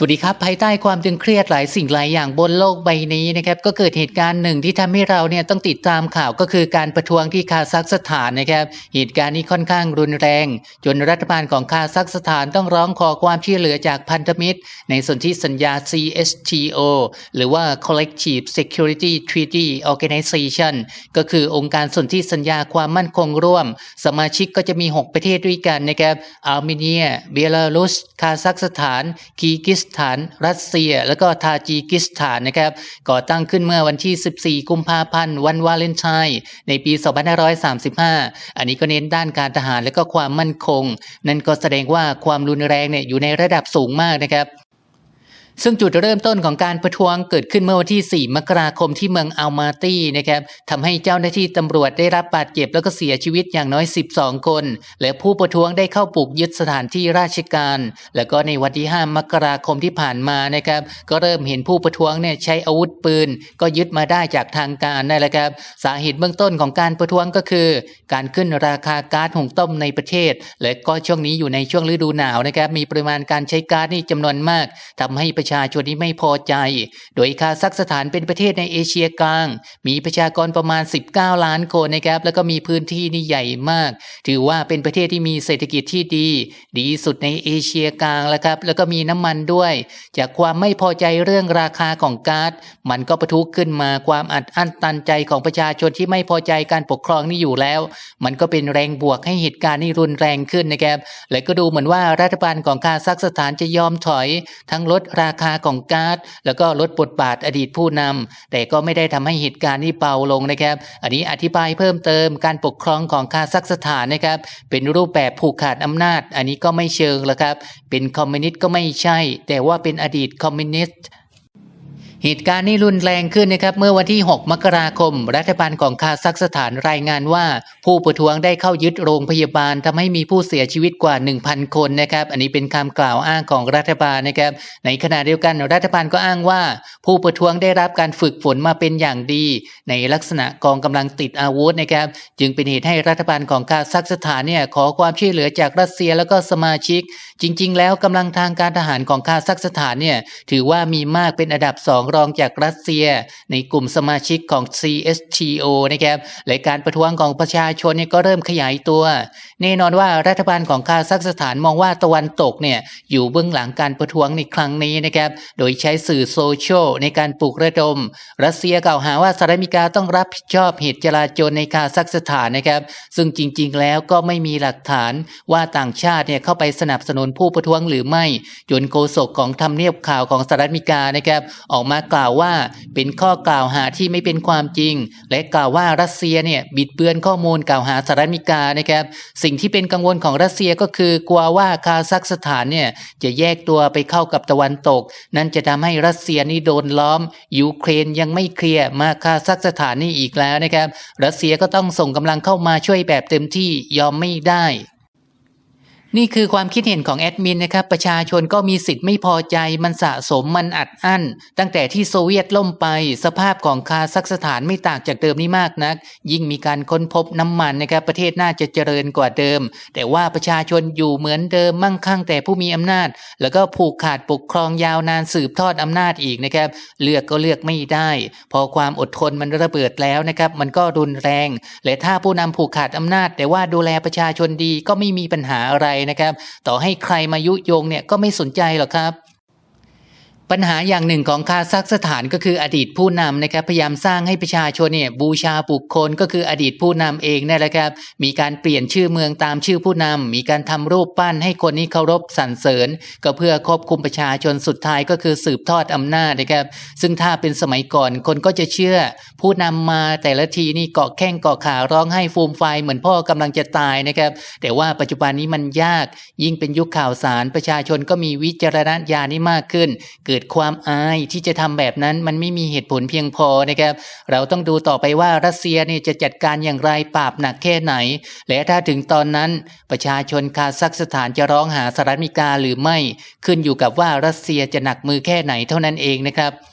สวัสดีครับภายใต้ความตึงเครียดหลายสิ่งหลายอย่างบนโลกใบนี้นะครับก็เกิดเหตุการณ์หนึ่งที่ทำให้เราเนี่ยต้องติดตามข่าวก็คือการประท้วงที่คาซัคสถานนะครับเหตุการณ์นี้ค่อนข้างรุนแรง จนรัฐบาลของคาซัคสถานต้องร้องขอความช่วยเหลือจากพันธมิตร ในสนที่สัญญา CSTO หรือว่า Collective Security Treaty Organization ก็คือองค์การสนธิสัญญาความมั่นคงร่วม สมาชิกก็จะมี 6 ประเทศด้วยกันนะครับอาร์เมเนียเบลารุสคาซัคสถานคีกิสถาน รัสเซีย แล้วก็ทาจิกิสถานนะครับ ก่อตั้งขึ้นเมื่อวันที่ 14 กุมภาพันธ์ วันวาเลนไทน์ในปี 2535 อันนี้ก็เน้นด้านการทหารและก็ความมั่นคง นั่นก็แสดงว่าความรุนแรงเนี่ยอยู่ในระดับสูงมากนะครับ ซึ่งจุดเริ่มต้นของการประท้วงเกิดขึ้นเมื่อวันที่ 4 มกราคมที่เมืองอัลมาตี้นะครับทำให้เจ้าหน้าที่ตำรวจได้รับบาดเจ็บแล้วก็เสียชีวิตอย่างน้อย 12 คน และผู้ประท้วงได้เข้าปลุกยึดสถานที่ราชการ แล้วก็ในวันที่ 5 มกราคมที่ผ่านมานะครับ ก็เริ่มเห็นผู้ประท้วงเนี่ยใช้อาวุธปืน ก็ยึดมาได้จากทางการนั่นแหละครับ สาเหตุเบื้องต้นของการประท้วงก็คือ การขึ้นราคาก๊าซหุงต้มในประเทศ และก็ช่วงนี้อยู่ในช่วงฤดูหนาวนะครับ มีปริมาณการใช้ก๊าซนี่จำนวนมากทำให้ประชาชนนี้ไม่พอใจ โดยคาซัคสถานเป็นประเทศในเอเชียกลาง มีประชากรประมาณ 19 ล้านคนนะครับ แล้วก็มีพื้นที่นี่ใหญ่มาก ถือว่าเป็นประเทศที่มีเศรษฐกิจที่ดี ดีสุดในเอเชียกลางแล้วครับ แล้วก็มีน้ำมันด้วย จากความไม่พอใจเรื่องราคาของก๊าซมันก็ประทุขึ้นมาความอัดอั้นตันใจของประชาชนที่ไม่พอใจการปกครองนี่อยู่แล้ว มันก็เป็นแรงบวกให้เหตุการณ์นี้รุนแรงขึ้นนะครับและก็ดูเหมือนว่ารัฐบาลของคาซัคสถานจะยอมถอย ทั้งลดราคาของก๊าซแล้วก็ลดบทบาทอดีตผู้นำแต่ก็ไม่ได้ทำให้เหตุการณ์นี้เบาลงนะครับ อันนี้อธิบายเพิ่มเติมการปกครองของคาซัคสถานนะครับ เป็นรูปแบบผูกขาดอำนาจ อันนี้ก็ไม่เชิงแล้วครับ เป็นคอมมิวนิสต์ก็ไม่ใช่ แต่ว่าเป็นอดีตคอมมิวนิสต์ เหตุการณ์นี้รุนแรงขึ้นนะครับเมื่อวันที่ 6 มกราคม รัฐบาลของคาซัคสถานรายงานว่า ผู้ประท้วงได้เข้ายึดโรงพยาบาลทำให้มีผู้เสียชีวิตกว่า 1,000 คนนะครับ อันนี้เป็นคำกล่าวอ้างของรัฐบาลนะครับ ในขณะเดียวกันรัฐบาลก็อ้างว่า ผู้ประท้วงได้รับการฝึกฝนมาเป็นอย่างดี ในลักษณะกองกำลังติดอาวุธนะครับ จึงเป็นเหตุให้รัฐบาลของคาซัคสถานเนี่ยขอความช่วยเหลือจากรัสเซียแล้วก็สมาชิก จริง ๆ แล้วกำลังทางการทหารของคาซัคสถานเนี่ยถือว่ามีมากเป็นอันดับสองรองจากรัสเซีย ในกลุ่มสมาชิกของ CSTO นะครับและการประท้วงของประชาชนเนี่ยก็เริ่มขยายตัว แน่นอนว่ารัฐบาลของคาซัคสถานมองว่าตะวันตกเนี่ยอยู่เบื้องหลังการประท้วงในครั้งนี้นะครับโดยใช้สื่อโซเชียลในการปลุกระดม รัสเซียกล่าวหาว่าสหรัฐอเมริกาต้องรับผิดชอบเหตุจลาจลในคาซัคสถานนะครับ ซึ่งจริงๆแล้วก็ไม่มีหลักฐานว่าต่างชาติเนี่ยเข้าไปสนับสนุนผู้ประท้วงหรือไม่จนโฆษกของทำเนียบข่าวของสหรัฐอเมริกานะครับ ออกมากล่าวว่าเป็นข้อกล่าวหาที่ไม่เป็นความจริง และกล่าวว่ารัสเซียเนี่ยบิดเบือนข้อมูลกล่าวหาสหรัฐอเมริกานะครับ สิ่งที่เป็นกังวลของรัสเซียก็คือกลัวว่าคาซัคสถานเนี่ยจะแยกตัวไปเข้ากับตะวันตก นั่นจะทำให้รัสเซียนี่โดนล้อมยูเครนยังไม่เคลียร์มาคาซัคสถานนี่อีกแล้วนะครับ รัสเซียก็ต้องส่งกำลังเข้ามาช่วยแบบเต็มที่ยอมไม่ได้ นี่คือความคิดเห็นของแอดมินนะครับ ประชาชนก็มีสิทธิ์ไม่พอใจ มันสะสมมันอัดอั้น ตั้งแต่ที่โซเวียตล่มไป สภาพของคาซัคสถานไม่ต่างจากเดิมนี้มากนัก ยิ่งมีการค้นพบน้ำมันนะครับ ประเทศน่าจะเจริญกว่าเดิม แต่ว่าประชาชนอยู่เหมือนเดิมมั่งคั่งแต่ผู้มีอำนาจ แล้วก็ผูกขาดปกครองยาวนานสืบทอดอำนาจอีกนะครับ เลือกก็เลือกไม่ได้ พอความอดทนมันระเบิดแล้วนะครับ มันก็รุนแรง และถ้าผู้นำผูกขาดอำนาจ แต่ว่าดูแลประชาชนดีก็ไม่มีปัญหาอะไรนะครับ ต่อให้ใครมายุยงเนี่ยก็ไม่สนใจหรอกครับ ปัญหาอย่างหนึ่งของคาซัคสถานก็คืออดีตผู้นำนะครับพยายามสร้างให้ประชาชนเนี่ยบูชาบุคคลก็คืออดีตผู้นำเองนั่นแหละครับมีการเปลี่ยนชื่อเมืองตามชื่อผู้นำมีการทำรูปปั้นให้คนนี้เคารพสรรเสริญ ก็เพื่อควบคุมประชาชนสุดท้ายก็คือสืบทอดอำนาจนะครับซึ่งถ้าเป็นสมัยก่อนคนก็จะเชื่อ ผู้นำมาแต่ละทีนี่เกาะแข้งเกาะขาร้องไห้ฟูมไฟเหมือนพ่อกำลังจะตายนะครับแต่ว่าปัจจุบันนี้มันยากยิ่งเป็นยุคข่าวสารประชาชนก็มีวิจารณญาณนี่มากขึ้นเกิดความอายที่จะทำแบบนั้นมันไม่มีเหตุผลเพียงพอนะครับ เราต้องดูต่อไปว่ารัสเซียเนี่ยจะจัดการอย่างไรปราบหนักแค่ไหน และถ้าถึงตอนนั้นประชาชนคาซัคสถานจะร้องหาสหรัฐอเมริกาหรือไม่ ขึ้นอยู่กับว่ารัสเซียจะหนักมือแค่ไหนเท่านั้นเองนะครับ